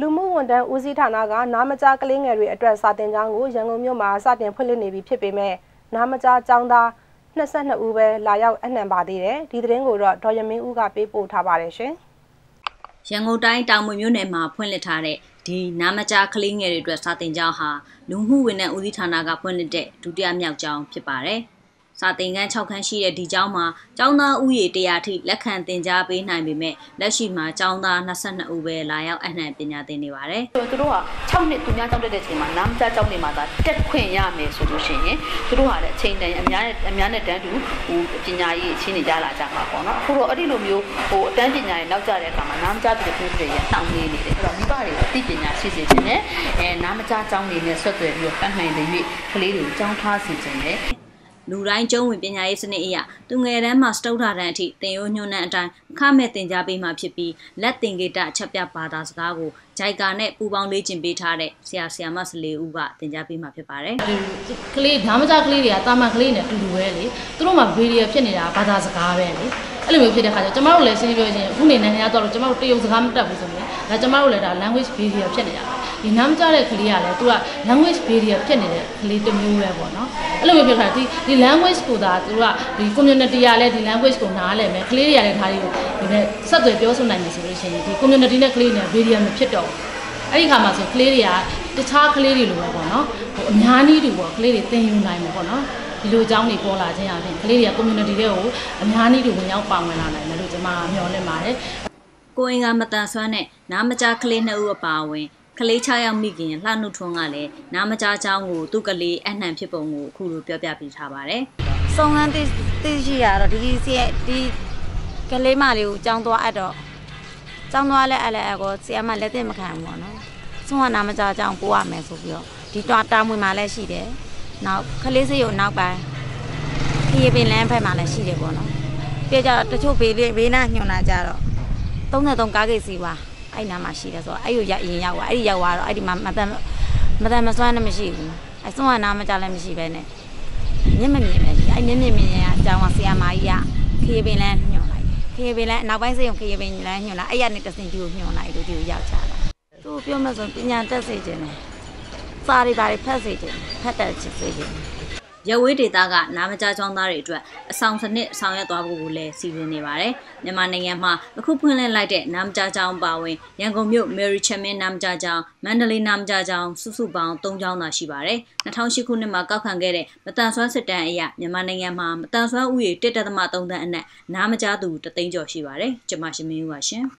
လူမှုဝန်ထမ်းဦးစီးဌာနကနာမကြားကလေးငယ်တွေအတွက်စာတင်ကြောင်းကိုရန်ကုန်မြို့မှာစတင်ဖွင့်လှစ်နေပြီဖြစ်ပေမဲ့နာမကြားကျောင်းသား22ဦးပဲလာရောက်အနှံပါသေးတယ်ဒီသတင်းကိုတော့ဒေါ်ရမင်းဦးကပေးပို့ထားပါတယ်ရှင်ရန်ကုန်တိုင်းတောင်မွေမြို့နယ်မှာဖွင့်လှစ်ထားတဲ့ဒီနာမကြားကလေးငယ်တွေအတွက်စာတင်ကျောင်းဟာလူမှုဝန်ထမ်းဦးစီးဌာနကဖွင့်လှစ်တဲ့ဒုတိယမြောက်ကျောင်းဖြစ်ပါတယ်။ စာသင်ခန်း6ခန်းရှိတဲ့ဒီကျောင်းမှာကျောင်းသားဦးရေ100ထိလက်ခံသင်ကြားပေးနိုင်ပေမဲ့လက်ရှိမှာကျောင်းသား22ဦးပဲလာရောက်အနှံပညာသင်နေပါတယ်။သူတို့က6နှစ်သူများကျောင်းတက်တဲ့ချိန်မှာနားမကြားကျောင်းတွေမှာသာတက်ခွင့်ရမယ်ဆိုလို့ရှိရင်သူတို့ဟာလည်းအချိန်တန်အများနဲ့အများနဲ့တန်းတူဟိုပညာရေးအချင်းနေကြလာကြမှာပေါ့နော်။အခုတော့အဲ့ဒီလိုမျိုးဟိုအတန်းပညာရေးနောက်ကျတဲ့အခါမှာနားမကြားတဲ့ပြည်သူတွေရနှောင့်နှေးနေတယ်။အဲ့တော့မိဘတွေအသိပညာရှိစေခြင်းနဲ့အဲနားမကြားကျောင်းတွေနဲ့ဆွတ်သွယ်ပြီးတော့တတ်နိုင်တဲ့၍ကလေးတွေကိုကျောင်းထားစေခြင်းနဲ့ လူတိုင်းကျုံဝင်ပညာရေးစနစ်အရသူငယ်တန်းမှာစတုထတန်းအထိသင်ရိုးညွှန်းနှံအတိုင်းအခမဲ့သင်ကြားပေးမှာဖြစ်ပြီးလက်သင်္ကေတချက်ပြဘာသာစကားကိုဂျိုက်ကာနဲ့ပူပေါင်းလေ့ကျင့်ပေးထားတဲ့ဆရာဆရာမစလေးဦးကသင်ကြားပေးမှာဖြစ်ပါတယ်။ကလေးဓမ္မကြကလေးတွေကတာမန်ကလေးနဲ့အတူတူပဲလေ။သူတို့မှာဗီဒီယိုဖြစ်နေတာဘာသာစကားပဲလေ။အဲ့လိုမျိုးဖြစ်တဲ့ခါကျကျမတို့လည်းရှင်းပြောချင်းအခုနေနိုင်ငံသားတော့ကျမတို့တရုတ်စကားမတတ်ဘူးဆိုရင်ဒါကျမတို့လည်းဒါ language barrier ဖြစ်နေတာ ဒီနားမကြတဲ့ကလေးကလည်းသူက language barrier ဖြစ်နေတဲ့ကလေးတစ်မျိုးပဲပေါ့နော်အဲ့လိုမျိုးဖြစ်တာဒီဒီ language ကိုသာသူကဒီ community ကလည်းဒီ language ကိုနားလည်မယ်ကလေးတွေကလည်းဒါတွေကိုဒီနဲ့ဆက်သွယ်ပြောဆိုနိုင်မယ်ဆိုလို့ရှိရင်ဒီ community နဲ့ကလေးနဲ့ barrier မဖြစ်တော့ဘူးအဲ့ဒီခါမှာဆိုကလေးတွေကတခြားကလေးတွေလိုပဲပေါ့နော်ဟိုအများကြီးတူပေါ့ကလေးတွေသင်ယူနိုင်မှာပေါ့နော်ဒီလိုအကြောင်းတွေပေါ်လာခြင်းအပြင်ကလေးတွေက community တွေကိုအများကြီးတူဝင်ရောက်ပါဝင်လာနိုင်တယ်လို့ကျွန်မမျှော်လင့်ပါတယ်ကိုအင်ကမတန်ဆွမ်းနဲ့နားမကြားကလေးနှစ်ဦးအပါအဝင် ကလေး6ယောက်မိခင်လှနှုတ်ထွန်းကလည်းနားမကြားချောင်းကိုသူ့ကလေးအနှံဖြစ်ပုံကိုအခုလိုပြောပြပေးထားပါတယ်။စုံစမ်းသိသိရှိရတော့ဒီစီဒီကလေးမလေးကိုကြောင်းသွားအပ်တော့ကြောင်းသွားလဲအဲ့လဲအကောဆီယမလက်သင့်မခံဘူးပေါ့နော်။ဆုံးကနားမကြားချောင်းပို့ရမယ်ဆိုပြီးတော့ဒီတော့တာမွေမှာလည်းရှိတယ်။နောက်ကလေးစိတ်ကိုနောက်ပိုင်းခရီးပင်လမ်းဘက်မှာလည်းရှိတယ်ပေါ့နော်။ပြကြတော့တချို့ဘေးလေးဘေးနားညွန်လာကြတော့33ကားဂိတ်စီပါ အဲ့နားမှာရှိတယ်ဆိုတော့အဲ့ကိုရရင်ရောက်သွားအဲ့ဒီရောက်သွားတော့အဲ့ဒီမှာမတန်မတန်မစွမ်းလည်းမရှိဘူးအဲ့စွမ်းကနားမကြလည်းမရှိပဲနဲ့မျက်မမြင်ပဲအဲ့မျက်မြင်မြင်ကအကြောင်းကဆရာမကြီးကခေပင်လန်းညွှန်လိုက်ခေပင်လန်းနောက်ပိုင်းစိတ်ုံခေပင်လန်းညွှန်လိုက်အဲ့ရနေတစင်ကြီးကိုညွှန်လိုက်တို့ဒီကိုရောက်ကြတာသူပြောမှဆိုပညာတက်စေခြင်းနဲ့စာတွေဘာတွေဖတ်စေခြင်းဖတ်တတ်စေခြင်း ရဝေးဒေတာကနာမကြားချောင်းသားတွေအတွက်အဆောင်စနစ်ဆောင်ရွက်သွားဖို့ကိုလည်းစီစဉ်နေပါတယ်။မြန်မာနိုင်ငံမှာအခုဖွင့်လှစ်လိုက်တဲ့နာမကြားချောင်းပါဝင်ရန်ကုန်မြို့ Mary Chamin နာမကြားချောင်းမန္တလေးနာမကြားချောင်းစုစုပေါင်း၃ချောင်းသာရှိပါတယ်။2008ခုနှစ်မှာကောက်ခံခဲ့တဲ့မတန်ဆွမ်းစစ်တမ်းအရမြန်မာနိုင်ငံမှာမတန်ဆွမ်းဥယေ1.3တန်းအနက်နာမကြားသူတသိန်းကျော်ရှိပါတယ်။ကျွန်မရှင်မင်းဦးပါရှင်။